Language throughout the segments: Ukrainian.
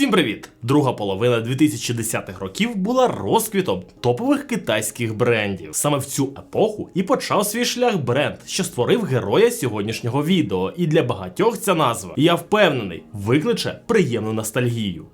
Всім привіт! Друга половина 2010-х років була розквітом топових китайських брендів. Саме в цю епоху і почав свій шлях бренд, що створив героя сьогоднішнього відео. І для багатьох ця назва, я впевнений, викличе приємну ностальгію.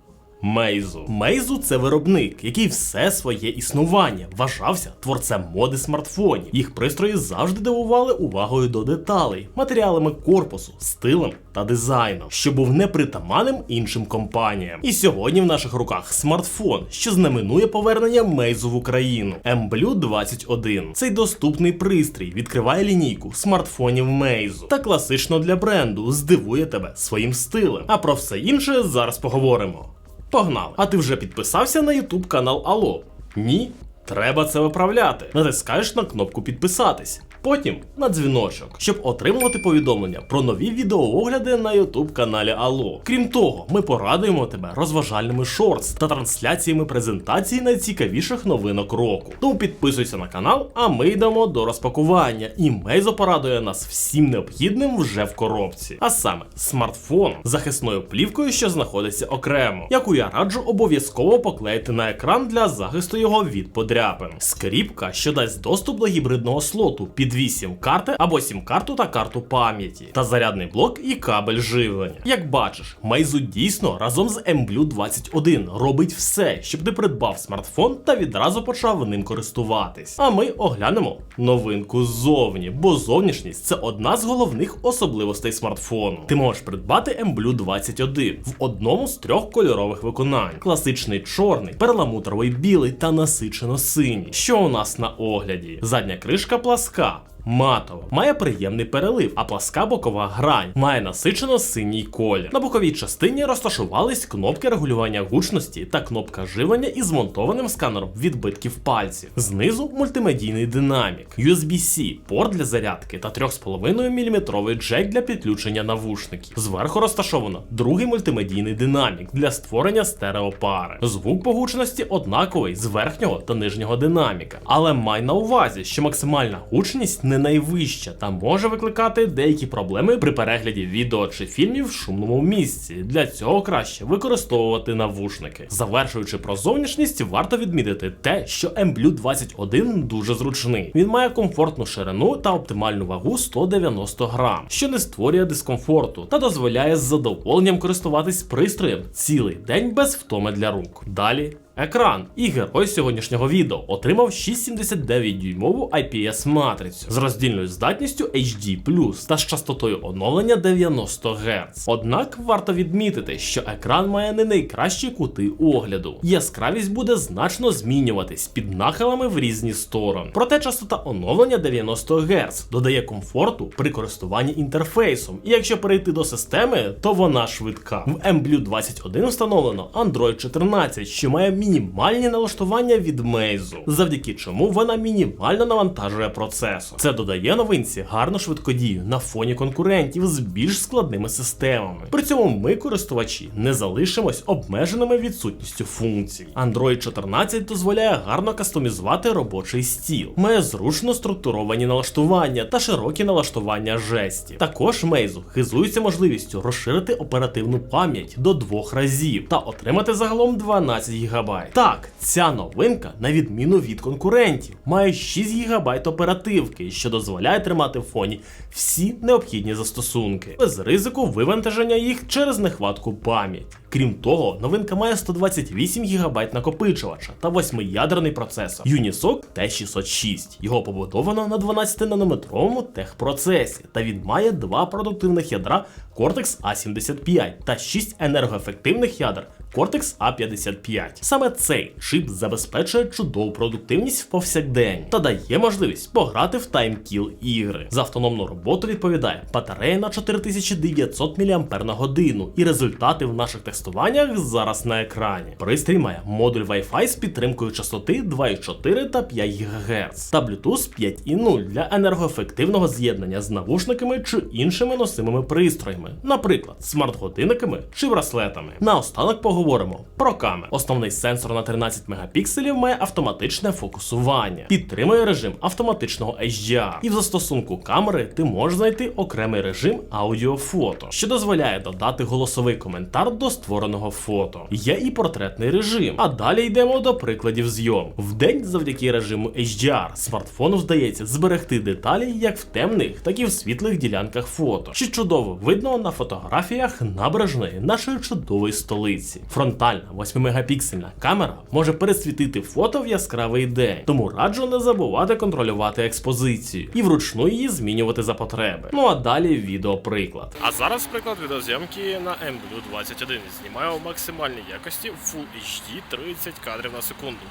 Мейзу. Мейзу це виробник, який все своє існування вважався творцем моди смартфонів. Їх пристрої завжди дивували увагою до деталей, матеріалами корпусу, стилем та дизайном, що був непритаманним іншим компаніям. І сьогодні в наших руках смартфон, що знаменує повернення Мейзу в Україну. MBLU 21. Цей доступний пристрій відкриває лінійку смартфонів Мейзу та класично для бренду здивує тебе своїм стилем. А про все інше зараз поговоримо. Погнали! А ти вже підписався на YouTube канал Алло? Ні? Треба це виправляти. Натискаєш на кнопку підписатись. Потім на дзвіночок, щоб отримувати повідомлення про нові відеоогляди на YouTube каналі Алло. Крім того, ми порадуємо тебе розважальними шортс та трансляціями презентацій найцікавіших новинок року. Тому підписуйся на канал, а ми йдемо до розпакування. І Мейзо порадує нас всім необхідним вже в коробці. А саме смартфон з захисною плівкою, що знаходиться окремо, яку я раджу обов'язково поклеїти на екран для захисту його від подряпин. Скріпка, що дасть доступ до гібридного слоту під 8 карти або сім-карту та карту пам'яті, та зарядний блок і кабель живлення. Як бачиш, Meizu дійсно разом з MBLU 21 робить все, щоб ти придбав смартфон та відразу почав ним користуватись. А ми оглянемо новинку ззовні, бо зовнішність це одна з головних особливостей смартфону. Ти можеш придбати MBLU 21 в одному з трьох кольорових виконань: класичний чорний, перламутровий білий та насичено синій. Що у нас на огляді? Задня кришка пласка. out. Матово має приємний перелив, а пласка бокова грань має насичено синій колір. На боковій частині розташувались кнопки регулювання гучності та кнопка живлення із змонтованим сканером відбитків пальців. Знизу мультимедійний динамік, USB-C, порт для зарядки та 3,5 мм джек для підключення навушників. Зверху розташовано другий мультимедійний динамік для створення стереопари. Звук по гучності однаковий з верхнього та нижнього динаміка. Але май на увазі, що максимальна гучність не найвища та може викликати деякі проблеми при перегляді відео чи фільмів в шумному місці. Для цього краще використовувати навушники. Завершуючи про зовнішність, варто відмітити те, що MBLU 21 дуже зручний. Він має комфортну ширину та оптимальну вагу 190 грам, що не створює дискомфорту та дозволяє з задоволенням користуватись пристроєм цілий день без втоми для рук. Далі Екран і герой сьогоднішнього відео отримав 6,79 дюймову IPS матрицю з роздільною здатністю HD+, та з частотою оновлення 90 Гц. Однак варто відмітити, що екран має не найкращі кути огляду. Яскравість буде значно змінюватись під нахилами в різні сторони. Проте частота оновлення 90 Гц додає комфорту при користуванні інтерфейсом. І якщо перейти до системи, то вона швидка. В MBLU 21 встановлено Android 14, що має мінімальні налаштування від Meizu, завдяки чому вона мінімально навантажує процесор. Це додає новинці гарну швидкодію на фоні конкурентів з більш складними системами. При цьому ми, користувачі, не залишимось обмеженими відсутністю функцій. Android 14 дозволяє гарно кастомізувати робочий стіл, має зручно структуровані налаштування та широкі налаштування жестів. Також Meizu хизується можливістю розширити оперативну пам'ять до двох разів та отримати загалом 12 ГБ. Так, ця новинка, на відміну від конкурентів, має 6 ГБ оперативки, що дозволяє тримати в фоні всі необхідні застосунки, без ризику вивантаження їх через нехватку пам'яті. Крім того, новинка має 128 ГБ накопичувача та 8-ядерний процесор Unisoc T606. Його побудовано на 12-нанометровому техпроцесі, та він має два продуктивних ядра Cortex A75 та 6 енергоефективних ядер Cortex A55. Саме цей чип забезпечує чудову продуктивність в повсякдень та дає можливість пограти в таймкіл ігри. За автономну роботу відповідає батарея на 4900 мАч і результати в наших тестуваннях зараз на екрані. Пристрій має модуль Wi-Fi з підтримкою частоти 2,4 та 5 ГГц та Bluetooth 5.0 для енергоефективного з'єднання з навушниками чи іншими носимими пристроями, наприклад, смарт-годинниками чи браслетами. Наостанок поговоримо про камеру. Основний сенсор на 13 мегапікселів має автоматичне фокусування, підтримує режим автоматичного HDR. І в застосунку камери ти можеш знайти окремий режим аудіофото, що дозволяє додати голосовий коментар до створення створеного фото. Є і портретний режим. А далі йдемо до прикладів зйом. Вдень, завдяки режиму HDR, смартфону вдається зберегти деталі як в темних, так і в світлих ділянках фото, що чудово видно на фотографіях набережної нашої чудової столиці. Фронтальна 8-мегапіксельна камера може пересвітити фото в яскравий день, тому раджу не забувати контролювати експозицію і вручну її змінювати за потреби. Ну а далі відеоприклад. А зараз приклад відеозйомки на MBLU21. Знімаю в максимальній якості Full HD 30 кадрів на секунду.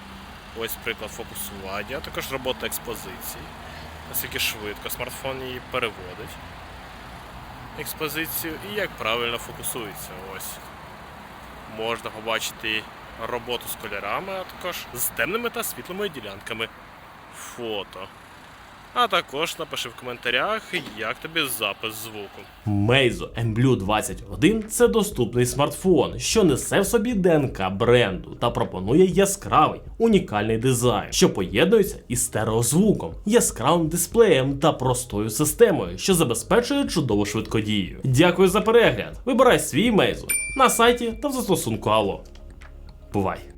Ось приклад фокусування, також робота експозиції. Наскільки швидко смартфон її переводить. Експозицію і як правильно фокусується. Ось. Можна побачити роботу з кольорами, а також з темними та світлими ділянками фото. А також напиши в коментарях, як тобі запис звуку. Meizu MBLU 21 це доступний смартфон, що несе в собі ДНК бренду та пропонує яскравий, унікальний дизайн, що поєднується із стереозвуком, яскравим дисплеєм та простою системою, що забезпечує чудову швидкодію. Дякую за перегляд. Вибирай свій Meizu на сайті та в застосунку Allo. Бувай!